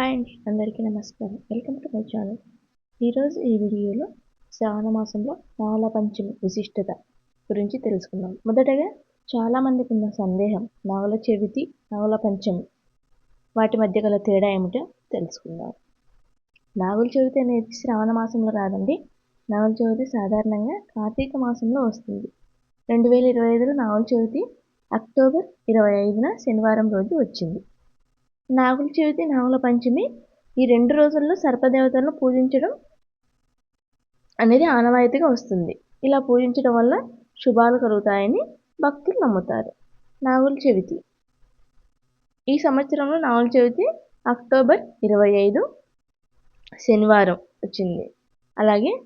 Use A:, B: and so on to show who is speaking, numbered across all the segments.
A: Hi అండి. అందరికీ నమస్కారం. Welcome to my channel. ఈరోజు ఈ వీడియోలో శ్రావణ మాసంలో నాగుల పంచమి విశిష్టత గురించి తెలుసుకుందాం. మొదటగా చాలామందికి ఉన్న సందేహం నాగుల చవితి నాగుల పంచమి. వాటి మధ్య గల తేడా ఏమిటో తెలుసుకుందాం. నాగుల చవితి అనేది శ్రావణ మాసంలో రాదండి నాగుల చవితి సాధారణంగా కార్తీక మాసంలో వస్తుంది. రెండు వేల ఇరవై ఐదులో నాగుల చవితి అక్టోబర్ ఇరవై ఐదున శనివారం రోజు వచ్చింది. నాగుల చవితి నాగుల పంచమి ఈ రెండు రోజుల్లో సర్పదేవతలను పూజించడం అనేది ఆనవాయితీగా వస్తుంది. ఇలా పూజించడం వల్ల శుభాలు కలుగుతాయని భక్తులు నమ్ముతారు. నాగుల చవితి. ఈ సంవత్సరంలో నాగుల చవితి అక్టోబర్ ఇరవై ఐదు శనివారం వచ్చింది. అలాగే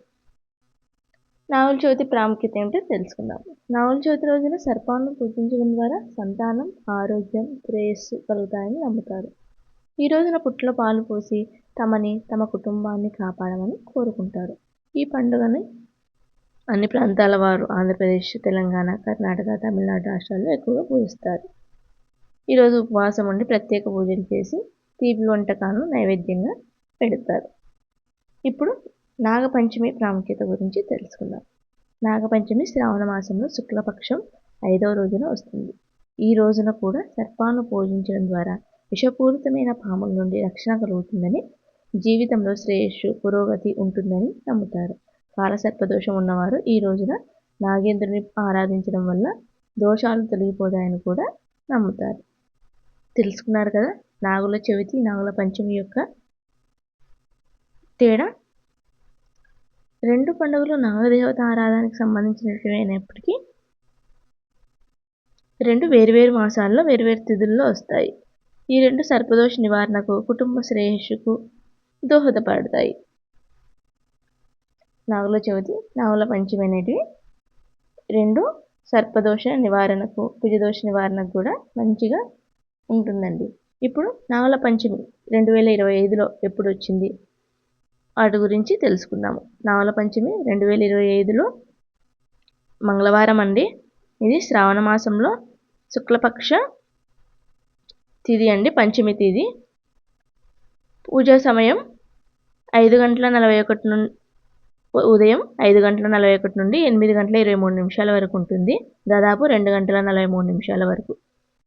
A: నాగుల చవితి ప్రాముఖ్యత ఏమిటో తెలుసుకుందాం. నాగుల చవితి రోజున సర్పాలను పూజించడం ద్వారా సంతానం ఆరోగ్యం శ్రేయస్సు కలుగుతాయని నమ్ముతారు. ఈ రోజున పుట్ల పాలు పోసి తమని తమ కుటుంబాన్ని కాపాడమని కోరుకుంటారు. ఈ పండుగని అన్ని ప్రాంతాల వారు ఆంధ్రప్రదేశ్ తెలంగాణ కర్ణాటక తమిళనాడు రాష్ట్రాల్లో ఎక్కువగా పూజిస్తారు. ఈరోజు ఉపవాసం ఉండి ప్రత్యేక పూజలు చేసి తీపి వంటకాలను నైవేద్యంగా పెడతారు. ఇప్పుడు నాగపంచమి ప్రాముఖ్యత గురించి తెలుసుకుందాం. నాగపంచమి శ్రావణ మాసంలో శుక్లపక్షం ఐదవ రోజున వస్తుంది. ఈ రోజున కూడా సర్పాలను పూజించడం ద్వారా విషపూరితమైన పాముల నుండి రక్షణ కలుగుతుందని జీవితంలో శ్రేయస్సు పురోగతి ఉంటుందని నమ్ముతారు. కాలసర్పదోషం ఉన్నవారు ఈ రోజున నాగేంద్రుని ఆరాధించడం వల్ల దోషాలు తొలగిపోతాయని కూడా నమ్ముతారు. తెలుసుకున్నారు కదా? నాగుల చవితి నాగుల పంచమి యొక్క తేడా? రెండు పండుగలు నాగదేవత ఆరాధనకు సంబంధించినటువంటివైనప్పటికీ రెండు వేరువేరు మాసాల్లో వేరువేరు తిథుల్లో వస్తాయి. ఈ రెండు సర్పదోష నివారణకు కుటుంబ శ్రేయస్సుకు దోహదపడతాయి. నాగుల చవితి నాగుల పంచమి అనేటివి రెండు సర్పదోష నివారణకు కుజదోష నివారణకు కూడా మంచిగా ఉంటుందండి. ఇప్పుడు నాగుల పంచమి రెండు వేల ఇరవై ఐదులో ఎప్పుడు వచ్చింది? వాటి గురించి తెలుసుకుందాము. నావల పంచమి రెండు వేల ఇరవై ఐదులో మంగళవారం అండి. ఇది శ్రావణ మాసంలో శుక్లపక్ష తిది అండి పంచమి తిది. పూజా సమయం ఐదు గంటల నలభై ఒకటి నుండి ఉదయం ఐదు గంటల నలభై ఒకటి నుండి ఎనిమిది గంటల ఇరవై మూడు నిమిషాల వరకు ఉంటుంది. దాదాపు రెండు గంటల నలభై మూడు నిమిషాల వరకు.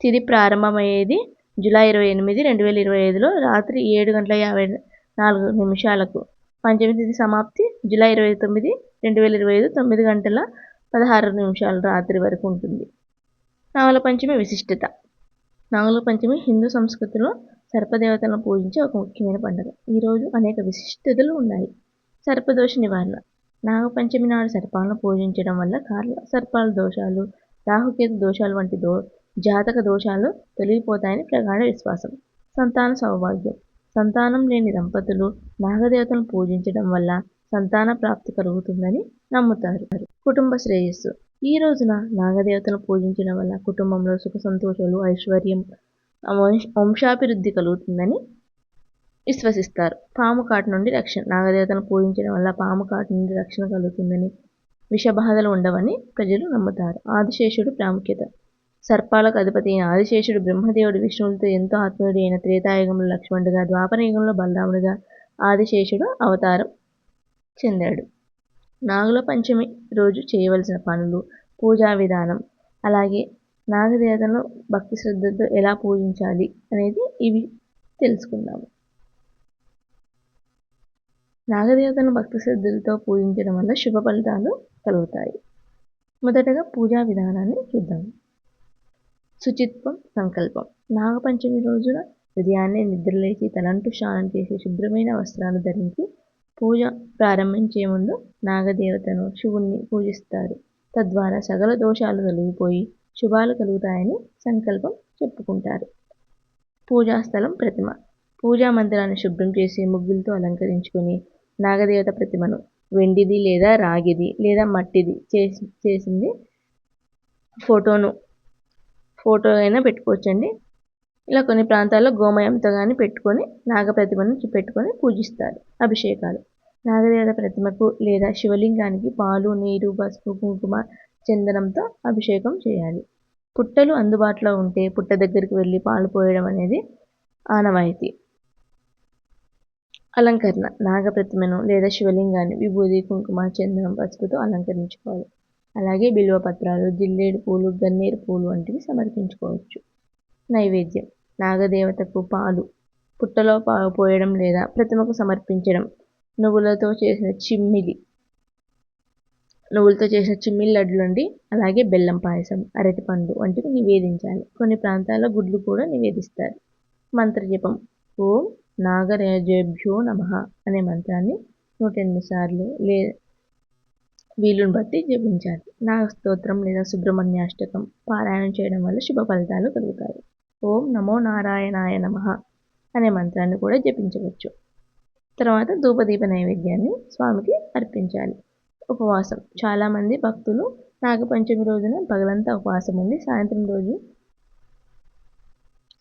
A: తిది ప్రారంభమయ్యేది జూలై ఇరవై ఎనిమిది రెండు వేల ఇరవై ఐదులో రాత్రి ఏడు గంటల యాభై నాలుగు నిమిషాలకు. పంచమి సమాప్తి జూలై ఇరవై తొమ్మిది రెండు వేల ఇరవై ఐదు తొమ్మిది గంటల పదహారు నిమిషాల రాత్రి వరకు ఉంటుంది. నాగుల పంచమి విశిష్టత. నాగుల పంచమి హిందూ సంస్కృతిలో సర్పదేవతలను పూజించే ఒక ముఖ్యమైన పండుగ. ఈరోజు అనేక విశిష్టతలు ఉన్నాయి. సర్పదోష నివారణ. నాగపంచమి నాడు సర్పాలను పూజించడం వల్ల కార్ల సర్పాల దోషాలు రాహుకేతు దోషాలు వంటి దో జాతక దోషాలు తొలగిపోతాయని ప్రగాఢ విశ్వాసం. సంతాన సౌభాగ్యం. సంతానం లేని దంపతులు నాగదేవతను పూజించడం వల్ల సంతాన ప్రాప్తి కలుగుతుందని నమ్ముతారు. కుటుంబ శ్రేయస్సు. ఈ రోజున నాగదేవతను పూజించడం వల్ల కుటుంబంలో సుఖ సంతోషాలు ఐశ్వర్యం వంశాభివృద్ధి కలుగుతుందని విశ్వసిస్తారు. పాము కాటు నుండి రక్షణ నాగదేవతను పూజించడం వల్ల పాము కాటు నుండి రక్షణ కలుగుతుందని విషబాధలు ఉండవని ప్రజలు నమ్ముతారు. ఆదిశేషుడు ప్రాముఖ్యత సర్పాలకు అధిపతి అయిన ఆదిశేషుడు బ్రహ్మదేవుడు విష్ణువులతో ఎంతో ఆత్మీయుడు అయిన త్రేతాయుగంలో లక్ష్మణుడుగా ద్వాపరయుగంలో బలరాముడుగా ఆదిశేషుడు అవతారం చెందాడు. నాగుల పంచమి రోజు చేయవలసిన పనులు పూజా విధానం అలాగే నాగదేవతను భక్తి శ్రద్ధతో ఎలా పూజించాలి అనేది ఇవి తెలుసుకుందాము. నాగదేవతను భక్తి శ్రద్ధలతో పూజించడం వల్ల శుభ ఫలితాలు కలుగుతాయి. మొదటగా పూజా విధానాన్ని చూద్దాం. శుచిత్వం సంకల్పం. నాగపంచమి రోజున ఉదయాన్నే నిద్రలేచి తలంటూ స్నానం చేసి శుభ్రమైన వస్త్రాలు ధరించి పూజ ప్రారంభించే ముందు నాగదేవతను శివుణ్ణి పూజిస్తారు. తద్వారా సగల దోషాలు తొలగిపోయి శుభాలు కలుగుతాయని సంకల్పం చెప్పుకుంటారు. పూజాస్థలం ప్రతిమ. పూజా మందిరాన్ని శుభ్రం చేసి ముగ్గులతో అలంకరించుకొని నాగదేవత ప్రతిమను వెండిది లేదా రాగిది లేదా మట్టిది చేసి చేసింది ఫోటోను ఫోటో అయినా పెట్టుకోవచ్చండి. ఇలా కొన్ని ప్రాంతాల్లో గోమయంతో కానీ పెట్టుకొని నాగప్రతిమను పెట్టుకొని పూజిస్తారు. అభిషేకాలు. నాగదేవత ప్రతిమకు లేదా శివలింగానికి పాలు నీరు పసుపు కుంకుమ చందనంతో అభిషేకం చేయాలి. పుట్టలు అందుబాటులో ఉంటే పుట్ట దగ్గరికి వెళ్ళి పాలు పోయడం అనేది ఆనవాయితీ. అలంకరణ. నాగప్రతిమను లేదా శివలింగాన్ని విభూది కుంకుమ చందనం పసుపుతో అలంకరించుకోవాలి. అలాగే బిల్వపత్రాలు జిల్లేడు పూలు గన్నేరు పూలు వంటివి సమర్పించుకోవచ్చు. నైవేద్యం. నాగదేవతకు పాలు. పుట్టలో పాలు పోయడం లేదా ప్రతిమకు సమర్పించడం. నువ్వులతో చేసిన చిమ్మిలి. నువ్వులతో చేసిన చిమ్మిలి లడ్లు అండి. అలాగే బెల్లం పాయసం అరటిపండు వంటివి నివేదించాలి. కొన్ని ప్రాంతాల్లో గుడ్లు కూడా నివేదిస్తారు. మంత్రజపం. ఓం నాగరాజేభ్యో నమ అనే మంత్రాన్ని నూట ఎనిమిది సార్లు లే వీలుని బట్టి జపించాలి. నాగ స్తోత్రం లేదా సుబ్రహ్మణ్యాష్టకం పారాయణం చేయడం వల్ల శుభ ఫలితాలు కలుగుతాయి. ఓం నమో నారాయణాయ నమ అనే మంత్రాన్ని కూడా జపించవచ్చు. తర్వాత ధూపదీప నైవేద్యాన్ని స్వామికి అర్పించాలి. ఉపవాసం. చాలామంది భక్తులు నాగపంచమి రోజున పగలంతా ఉపవాసం ఉండి సాయంత్రం రోజు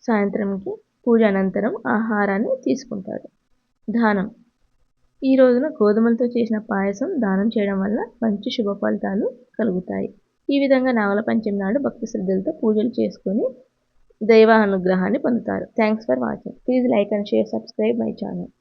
A: సాయంత్రంకి పూజ అనంతరం ఆహారాన్ని తీసుకుంటారు. దానం. ఈ రోజున గోధుమలతో చేసిన పాయసం దానం చేయడం వల్ల మంచి శుభ ఫలితాలు కలుగుతాయి. ఈ విధంగా నావల పంచమి నాడు భక్తి శ్రద్ధలతో పూజలు చేసుకొని దైవ అనుగ్రహాన్ని పొందుతారు. Thanks for watching please like and share subscribe my channel